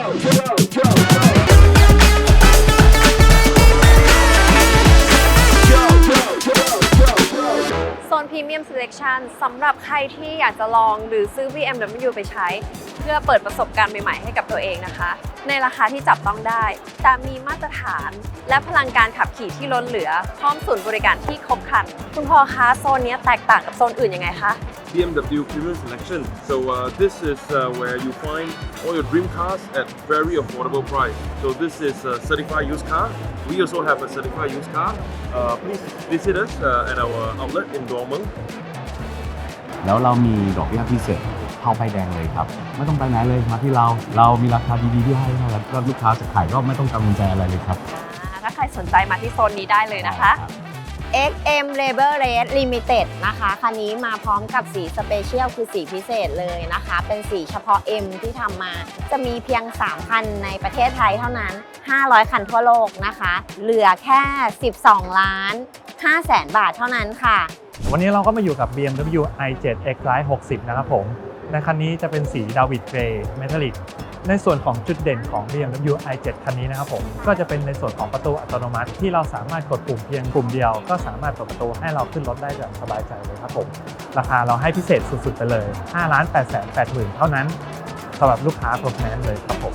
โซนพรีเมียม Selection สำหรับใครที่อยากจะลองหรือซื้อ BMW ไปใช้ เพื่อเปิดประสบการณ์ใหม่ๆให้กับตัวเองนะคะ ในราคาที่จับต้องได้แต่มีมาตรฐาน และพลังการขับขี่ที่ล้นเหลือ พร้อมศูนย์บริการที่ครบครัน คุณพ่อคะโซนเนี้ยแตกต่างกับโซนอื่นยังไงคะ BMW Premium Selection. So uh, this is uh, where you find all your dream cars at very affordable price. So this is a certified used car. We also have a certified used car. Uh, please visit us uh, at our outlet in Dortmund. แล้วเรามีดอกเบี้ยพิเศษ เข้าไปแดงเลยครับ ไม่ต้องไปไหนเลยมาที่เรา เรามีราคาดีๆที่ให้นะครับแล้วลูกค้าจะขายก็ไม่ต้องกังวลใจอะไรเลยครับอ่าถ้าใครสนใจมาที่โซนนี้ได้เลยนะคะ XM Labor Red Limited นะคะ คันนี้มาพร้อมกับสีสเปเชียลคือสีพิเศษเลยนะคะ เป็นสีเฉพาะ M ที่ทำมา จะมีเพียง 3 คันในประเทศไทยเท่านั้น 500 คันทั่วโลกนะคะ เหลือแค่ 12 ล้าน5แสนบาทเท่านั้นค่ะ วันนี้เราก็มาอยู่กับ BMW i7 X Line 60 นะครับผม ในคันนี้จะเป็นสีดาวิดเกรย์เมทัลลิกในส่วนของจุดเด่นของ BMW i7 คันนี้นะครับผมก็จะเป็นในส่วนของประตูอัตโนมัติ ที่เราสามารถกดปุ่มเพียงปุ่มเดียว ก็สามารถเปิดประตูให้เราขึ้นรถได้แบบสบายใจเลยครับผมราคาเราให้พิเศษสุดๆไปเลย5 8 8 0 0 0 เท่านั้นสำหรับลูกค้า p ร r แ n นเลยครับผม